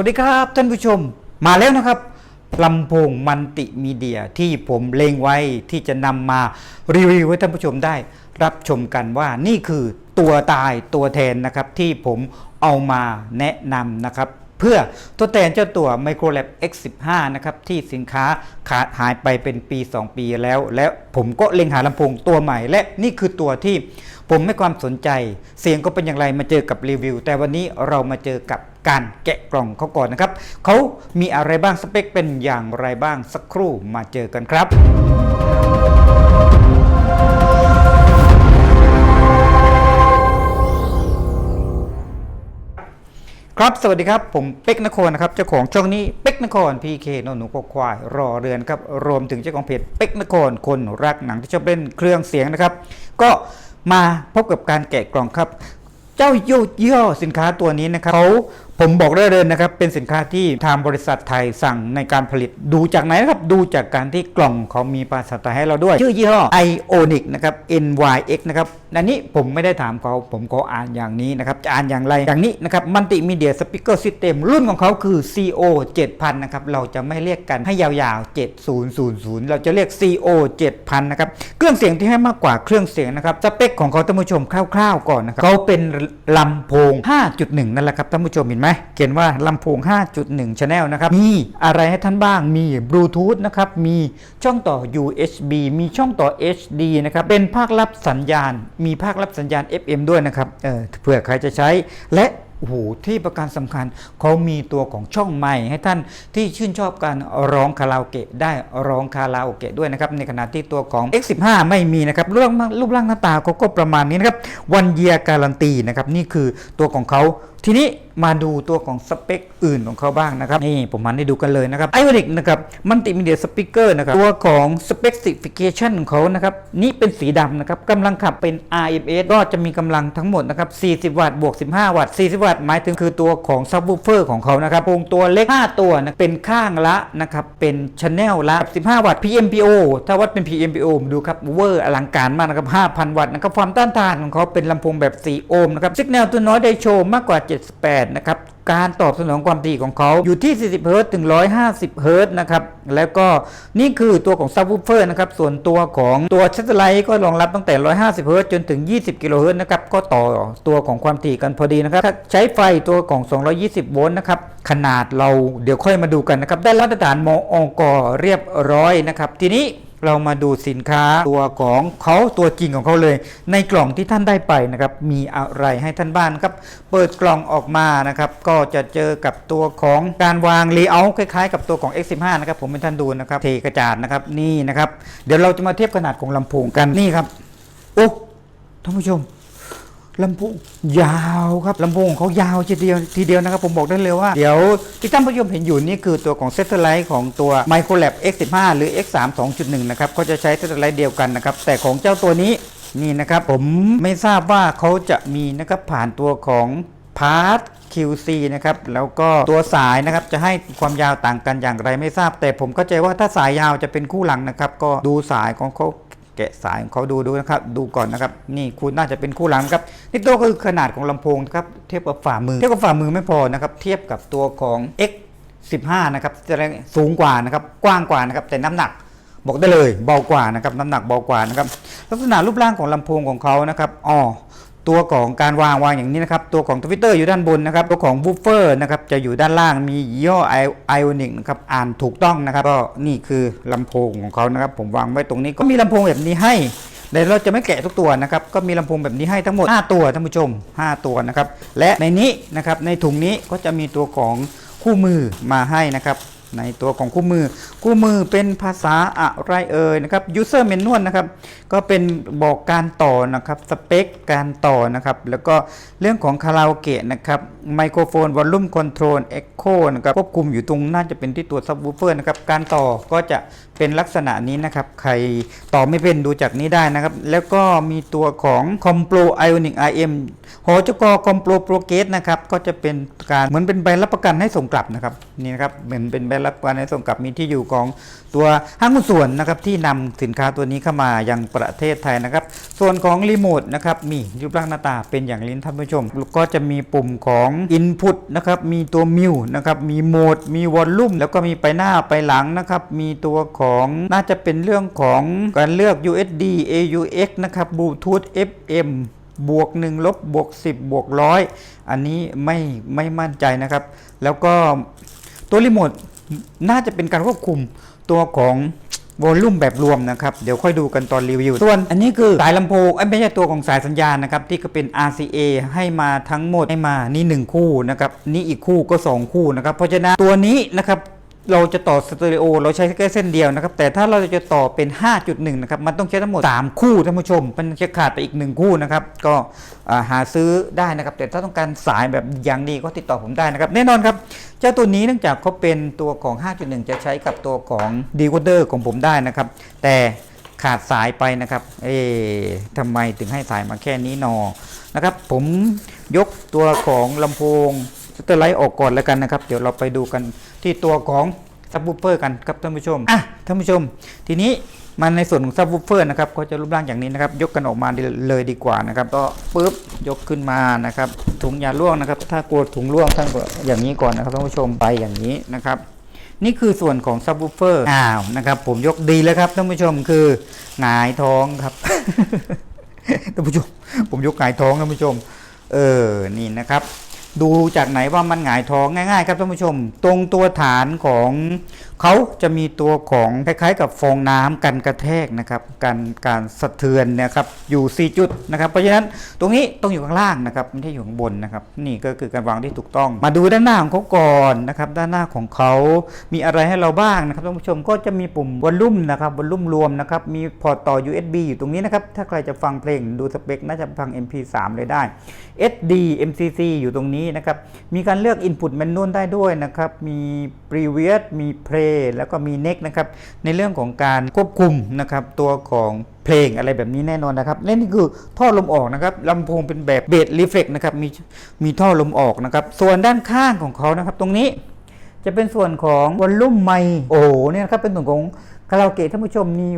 วัสดีครับท่านผู้ชมมาแล้วนะครับลำโพงมันติมีเดียที่ผมเลงไว้ที่จะนำมารีวิวให้ท่านผู้ชมได้ รับชมกันว่านี่คือตัวตายตัวแทนนะครับที่ผมเอามาแนะนำนะครับ เพื่อทดแทนเจ้าตัว Microlab X15 นะครับที่สินค้าขาดหายไปเป็นปี 2 ปีแล้ว และผมก็เล็งหาลำโพงตัวใหม่ และนี่คือตัวที่ผมไม่ความสนใจ เสียงก็เป็นอย่างไรมาเจอกับรีวิว แต่วันนี้เรามาเจอกับการแกะกล่องเขาก่อนนะครับ เขามีอะไรบ้างสเปคเป็นอย่างไรบ้างสักครู่มาเจอกันครับ ครับ สวัสดีครับ ผมเป็กนครนะครับ เจ้าของช่องนี้เป็กนครพีเคนหนูกควาย รอเรือนครับ รวมถึงเจ้าของเพจเป็กนครคนรักหนังที่ชอบเล่นเครื่องเสียงนะครับ ก็มาพบกับการแกะกล่องครับ เจ้ายี่ห้อสินค้าตัวนี้นะครับเขา ผมบอกได้เลยนะครับ เป็นสินค้าที่ทางบริษัทไทยสั่งในการผลิต ดูจากไหนนะครับ ดูจากการที่กล่องเขามีภาษาไทยให้เราด้วย ชื่อยี่ห้อ Ionic นะครับ NYX นะครับอันนี้ผมไม่ได้ถามเขาผมขออ่านอย่างนี้นะครับ จะอ่านอย่างไร อย่างนี้นะครับมัลติมีเดียสปีกเกอร์ซิสเต็มรุ่นของเขาคือ CO 7000นะครับ เราจะไม่เรียกกันให้ยาวๆ 7000 เราจะเรียก CO 7000นะครับ เครื่องเสียงที่ให้มากกว่าเครื่องเสียงนะครับ สเปคของเขาท่านผู้ชมคร่าวๆก่อนนะครับเขาเป็นลำโพง 5.1 นั่นแหละครับท่านผู้ชมเห็นไหมเขียนว่าลำโพง 5.1 Channel นะครับ มีอะไรให้ท่านบ้าง มีบลูทูธนะครับ มีช่องต่อ USB มีช่องต่อ HD นะครับ เป็นภาครับสัญญาณ มีภาครับสัญญาณ FM ด้วยนะครับ เออเผื่อใครจะใช้ และโอ้โหที่ประการสำคัญเขามีตัวของช่องใหม่ให้ท่านที่ชื่นชอบการร้องคาราโอเกะได้ร้องคาราโอเกะด้วยนะครับ ในขณะที่ตัวของ X15 ไม่มีนะครับรูปร่างรูปร่างหน้าตาเขาก็ประมาณนี้นะครับวันเยียการันตีนะครับ นี่คือตัวของเขา ทีนี้มาดูตัวของสเปคอื่นของเขาบ้างนะครับนี่ผมมันให้ดูกันเลยนะครับไอวอนิกนะครับมัลติมีเดียสปีกเกอร์นะครับตัวของ specification ของเขานะครับนี่เป็นสีดำนะครับกำลังขับเป็น RMS ก็จะมีกำลังทั้งหมดนะครับ 40 วัตต์บวก 15 วัตต์ 40 วัตต์หมายถึงคือตัวของซับวูเฟอร์ของเขานะครับวงตัวเล็ก 5 ตัวนะเป็นข้างละนะครับเป็นชแนลละ 15 วัตต์ PMPO ถ้าวัดเป็น PMPO มาดูครับเวอร์อลังการมากนะครับ 5,000 วัตต์นะครับความต้านทานของเขาเป็นลำโพงแบบ4โอห์มนะครับสัญญาณตัวน้อยได้โชว์มากกว่า78 นะครับ การตอบสนองความถี่ของเขาอยู่ที่ 40 เฮิรตซ์ถึง 150 เฮิรตซ์นะครับ แล้วก็นี่คือตัวของซับวูเฟอร์นะครับ ส่วนตัวของตัวชัตเตอร์ไลท์ก็รองรับตั้งแต่ 150 เฮิรตซ์จนถึง 20 กิโลเฮิรตซ์นะครับ ก็ต่อตัวของความถี่กันพอดีนะครับถ้าใช้ไฟตัวของ 220 โวลต์นะครับ ขนาดเราเดี๋ยวค่อยมาดูกันนะครับ ได้มาตรฐานมองกเรียบร้อยนะครับ ทีนี้ เรามาดูสินค้าตัวของเขาตัวจริงของเขาเลย ในกล่องที่ท่านได้ไปนะครับ มีอะไรให้ท่านบ้านครับ เปิดกล่องออกมานะครับ ก็จะเจอกับตัวของการวางเลเยอร์คล้ายๆ กับตัวของ X15 นะครับ ผมเป็นท่านดูนะครับเทกระจาดนะครับนี่นะครับ เดี๋ยวเราจะมาเทียบขนาดของลำโพงกันนี่ครับโอ้ท่านผู้ชม ลำโพงยาวครับลำโพงของเขายาวทีเดียวทีเดียวนะครับ ผมบอกได้เลยว่า เดี๋ยวที่ท่านผู้ชมเห็นอยู่นี่คือตัวของเซตเตอร์ไลท์ของตัว Microlab X15 หรือ X3 2.1 นะครับก็จะใช้เซตเตอร์ไลท์เดียวกันนะครับ แต่ของเจ้าตัวนี้นี่นะครับ ผมไม่ทราบว่าเขาจะมีนะครับผ่านตัวของพาร์ท QC นะครับแล้วก็ตัวสายนะครับจะให้ความยาวต่างกันอย่างไรไม่ทราบ แต่ผมเข้าใจว่าถ้าสายยาวจะเป็นคู่หลังนะครับ ก็ดูสายของเขา แกะสายของเขาดูดูนะครับ ดูก่อนนะครับ นี่คุณน่าจะเป็นคู่หลังครับนี่ตัวก็คือขนาดของลำโพงนะครับเทียบกับฝ่ามือ เทียบกับฝ่ามือไม่พอนะครับ เทียบกับตัวของ X 15นะครับจะแรงสูงกว่านะครับ กว้างกว่านะครับ แต่น้ำหนักบอกได้เลย เบากว่านะครับ น้ำหนักเบากว่านะครับ ลักษณะรูปร่างของลำโพงของเขานะครับอ๋อ ตัวของการวางวางอย่างนี้นะครับ ตัวของทวิตเตอร์อยู่ด้านบนนะครับ ตัวของวูฟเฟอร์นะครับจะอยู่ด้านล่างมีย่อไอออนิกนะครับอ่านถูกต้องนะครับก็นี่คือลำโพงของเขานะครับ ผมวางไว้ตรงนี้ก็มีลำโพงแบบนี้ให้เดี๋ยวเราจะไม่แกะทุกตัวนะครับ ก็มีลำโพงแบบนี้ให้ทั้งหมด 5 ตัวท่านผู้ชม 5 ตัวนะครับ และในนี้นะครับในถุงนี้ก็จะมีตัวของคู่มือมาให้นะครับ ในตัวของคู่มือ คู่มือเป็นภาษาอะไรเอ่ยนะครับ user manual นะครับ ก็เป็นบอกการต่อนะครับสเปคการต่อนะครับ แล้วก็เรื่องของคาราโอเกะนะครับไมโครโฟนวอลลุ่มคอนโทรลเอ็กโคนะครับควบคุมอยู่ตรงน่าจะเป็นที่ตัวซับวูเฟอร์นะครับการต่อก็จะเป็นลักษณะนี้นะครับ ใครต่อไม่เป็นดูจากนี้ได้นะครับ แล้วก็มีตัวของ c o m p r o Ionic IM หอจกคอมโปรโปรเกสนะครับก็จะเป็นการเหมือนเป็นใบรับประกันให้ส่งกลับนะครับนี่นะครับเหมือนเป็นใบรับประกันให้ส่งกลับมีที่อยู่ของตัวห้างหุ้นส่วนนะครับที่นำสินค้าตัวนี้เข้ามายังประเทศไทยนะครับ ส่วนของรีโมทนะครับมีรูปร่างหน้าตาเป็นอย่างลิ้นท่านผู้ชม ก็จะมีปุ่มของ Input นะครับมีตัวมิวนะครับมีโหมด มีวอลลุ่มแล้วก็มีไปหน้าไปหลังนะครับมีตัวของน่าจะเป็นเรื่องของการเลือก USD AUX นะครับ Bluetooth FM บวก1ลบบวก10 บวกร้อยอันนี้ไม่ไม่มั่นใจนะครับ แล้วก็ตัวรีโมท น่าจะเป็นการควบคุมตัวของวอลลุ่มแบบรวมนะครับ เดี๋ยวค่อยดูกันตอนรีวิว ส่วนอันนี้คือสายลำโพงไม่ใช่ตัวของสายสัญญาณนะครับ ที่ก็เป็น RCA ให้มาทั้งหมดให้มานี่ 1 คู่นะครับ นี่อีกคู่ก็ 2 คู่นะครับ เพราะฉะนั้นตัวนี้นะครับ เราจะต่อสเตอริโอเราใช้แค่เส้นเดียวนะครับ แต่ถ้าเราจะต่อเป็น 5.1 นะครับ มันต้องใช้ทั้งหมด 3 คู่ท่านผู้ชม มันจะขาดไปอีก 1 คู่นะครับ ก็หาซื้อได้นะครับ แต่ถ้าต้องการสายแบบอย่างดีก็ติดต่อผมได้นะครับ แน่นอนครับ เจ้าตัวนี้เนื่องจากเขาเป็นตัวของ 5.1 จะใช้กับตัวของดีโคเดอร์ของผมได้นะครับ แต่ขาดสายไปนะครับ เอ๊ะทำไมถึงให้สายมาแค่นี้นอนะครับ ผมยกตัวของลำโพง สเตอร์ไลท์ออกก่อนแล้วกันนะครับ เดี๋ยวเราไปดูกันที่ตัวของซับวูเฟอร์กันครับท่านผู้ชมอะท่านผู้ชม ทีนี้มันในส่วนของซับวูเฟอร์นะครับก็จะรูปร่างอย่างนี้นะครับ ยกกันออกมาเลยดีกว่านะครับ ก็ปุ๊บยกขึ้นมานะครับ ถุงยาล่วงนะครับ ถ้ากลัวถุงล่วงท่านก็อย่างนี้ก่อนนะครับท่านผู้ชมไปอย่างนี้นะครับ นี่คือส่วนของซับวูเฟอร์อ้าวนะครับ ผมยกดีแล้วครับท่านผู้ชมคือหงายท้องครับท่านผู้ชม ผมยกหงายท้องท่านผู้ชม เออนี่นะครับ ดูจากไหนว่ามันหงายท้องง่าย ๆ ครับท่านผู้ชม ตรงตัวฐานของ เขาจะมีตัวของคล้ายๆ กับฟองน้ำกันกระแทกนะครับการการสะเทือนนะครับอยู่ 4 จุดนะครับเพราะฉะนั้นตรงนี้ต้องอยู่ข้างล่างนะครับไม่ใช่อยู่ข้างบนนะครับนี่ก็คือการวางที่ถูกต้อง มาดูด้านหน้าของเขาก่อนนะครับด้านหน้าของเขา มีอะไรให้เราบ้างนะครับท่านผู้ชมก็จะมีปุ่มวอลลุ่มนะครับวอลลุ่มรวมนะครับมีพอร์ตต่อ USB อยู่ตรงนี้นะครับถ้าใครจะฟังเพลงดูสเปคน่าจะฟัง MP3 เลยได้ SD MCC อยู่ตรงนี้นะครับมีการเลือก Input Manual ได้ด้วยนะครับมี Previous มี Play แล้วก็มี Next นะครับในเรื่องของการควบคุมนะครับตัวของเพลงอะไรแบบนี้แน่นอนนะครับและนี่คือท่อลมออกนะครับลำโพงเป็นแบบเบสรีเฟ็กนะครับมีมีท่อลมออกนะครับส่วนด้านข้างของเขานะครับตรงนี้จะเป็นส่วนของวอลลุ่มไมโอเนี่ยนะครับเป็นส่วนของคาราโอเกะท่านผู้ชมมี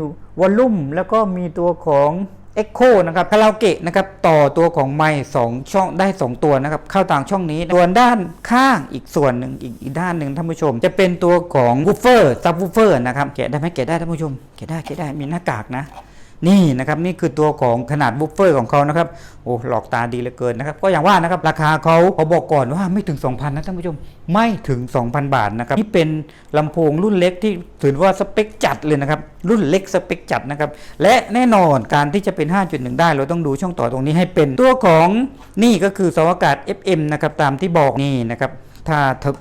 วอลลุ่มแล้วก็มีตัวของ Echo นะครับคาราโอเกะนะครับต่อตัวของไม้สองช่องได้ 2 ตัวนะครับเข้าต่างช่องนี้ส่วนด้านข้างอีกส่วนหนึ่งอีกอีกด้านหนึ่งท่านผู้ชม จะเป็นตัวของวูฟเฟอร์ซับวูฟเฟอร์นะครับแกะได้ไหมแกะได้ท่านผู้ชมแกะได้แกะได้มีหน้ากากนะ นี่นะครับนี่คือตัวของขนาดบุฟเฟอร์ของเขานะครับโอ้หลอกตาดีเหลือเกินนะครับก็อย่างว่านะครับราคาเขาเขาบอกก่อนว่าไม่ถึง 2,000 นะท่านผู้ชมไม่ถึง 2,000 บาทนะครับนี่เป็นลำโพงรุ่นเล็กที่ถือว่าสเปคจัดเลยนะครับรุ่นเล็กสเปคจัดนะครับและแน่นอนการที่จะเป็น 5.1 ได้ เราต้องดูช่องต่อตรงนี้ให้เป็นตัวของนี่ก็คือสาอากาศ FM นะครับตามที่บอกนี่นะครับ ถ้า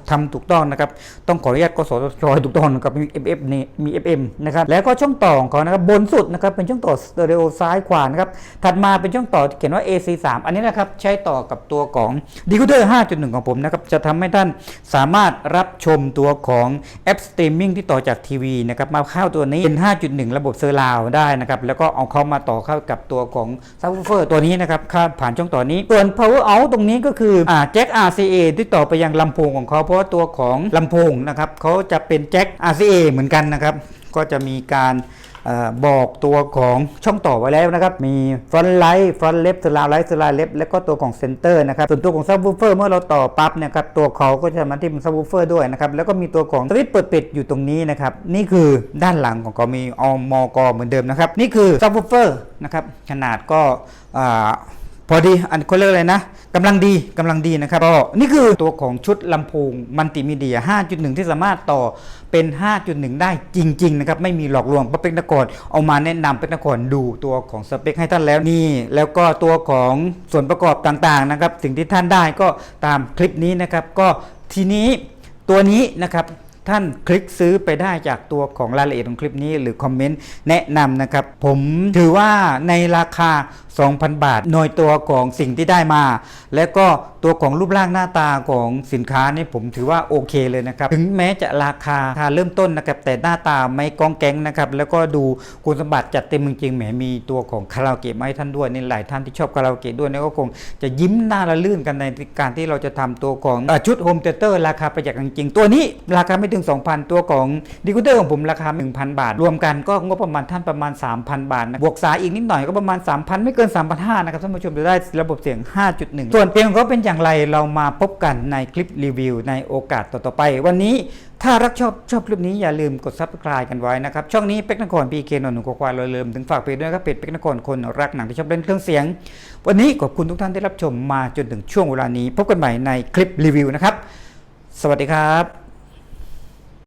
ทำถูกต้องนะครับต้องขออนุญาตกสชถูกต้องนะครับมี FF นี่มี FM นะครับแล้วก็ช่องต่อของนะครับบนสุดนะครับเป็นช่องต่อสเตอริโอซ้ายขวานะครับถัดมาเป็นช่องต่อที่เขียนว่า AC3 อันนี้นะครับใช้ต่อกับตัวของดีโคเดอร์5.1 ของผมนะครับจะทำให้ท่านสามารถรับชมตัวของแอปสตรีมมิ่งที่ต่อจากทีวีนะครับมาเข้าตัวนี้เป็น 5.1 ระบบเซอร์ราวได้นะครับแล้วก็เอาเข้ามาต่อเข้ากับตัวของซับวูเฟอร์ตัวนี้นะครับข้าผ่านช่องต่อนี้ส่วน power out ตรงนี้ก็คือแจ็ค RCA ที่ต่อไปยังลำโพงของเขาเพราะว่าตัวของลำโพงนะครับเขาจะเป็นแจ็ค RCA เหมือนกันนะครับ ก็จะมีการออบอกตัวของช่องต่อไว้แล้วนะครับ มี front light front left surround light surround left แล้วก็ตัวของ center นะครับ ส่วนตัวของ subwoofer เมื่อเราต่อปั๊บเนะครับ ตัวเขาก็จะมาที่เป็น subwoofer ด้วยนะครับ แล้วก็มีตัวของสวิตช์เปิดปิดอยู่ตรงนี้นะครับ นี่คือด้านหลังของเขามีอมกเหมือนเดิมนะครับ นี่คือ subwoofer นะครับ ขนาดก็ พอดีอันเขาเรียกอะไรนะกำลังดีกำลังดีนะครับก็นี่คือตัวของชุดลำโพงมัลติมีเดีย 5.1 ที่สามารถต่อเป็น 5.1 ได้จริง ๆ นะครับ ไม่มีหลอกลวงเพราะเป็กนเอามาแนะนำเป็กนดูตัวของสเปคให้ท่านแล้วนี่ แล้วก็ตัวของส่วนประกอบต่างๆนะครับ สิ่งที่ท่านได้ก็ตามคลิปนี้นะครับ ก็ทีนี้ตัวนี้นะครับ ท่านคลิกซื้อไปได้จากตัวของรายละเอียดของคลิปนี้หรือคอมเมนต์แนะนำนะครับ ผมถือว่าในราคา 2,000 บาท หน่วยตัวของสิ่งที่ได้มา และก็ตัวของรูปร่างหน้าตาของสินค้านี่ผมถือว่าโอเคเลยนะครับ ถึงแม้จะราคาราคาเริ่มต้นนะครับ แต่หน้าตาไม่กองแกงนะครับ แล้วก็ดูคุณสมบัติจัดเต็มจริงๆแหมมีตัวของคาราโอเกะมาให้ท่านด้วยในหลายท่านที่ชอบคาราโอเกะด้วยนี่ก็คงจะยิ้มหน้าละลื่นกันในการที่เราจะทำตัวของอชุดโฮมเตเตอร์ราคาประหยัดจริงๆตัวนี้ราคาไม่ถึง 2,000 ตัวของดีคูเตอร์ของผมราคา 1,000 บาท รวมกันก็งบประมาณท่านประมาณ 3,000 บาทนะบวกสายอีกนิดหน่อยก็ประมาณ 3,000 ไม่เกิน 3,500นะครับท่านผู้ชมจะได้ระบบเสียง 5.1 ส่วนเพลงของเขาเป็นอย่างไรเรามาพบกันในคลิปรีวิวในโอกาสต่อๆไป วันนี้ถ้ารักชอบชอบคลิปนี้อย่าลืมกด subscribe กันไว้นะครับ ช่องนี้เป็กนครพีเคนนหนุ่มควายเราลืมถึงฝากเพจด้วยครับเพจเป็กนครคนรักหนังที่ชอบเล่นเครื่องเสียง วันนี้ขอบคุณทุกท่านที่รับชมมาจนถึงช่วงเวลานี้ พบกันใหม่ในคลิปรีวิวนะครับ สวัสดีครับ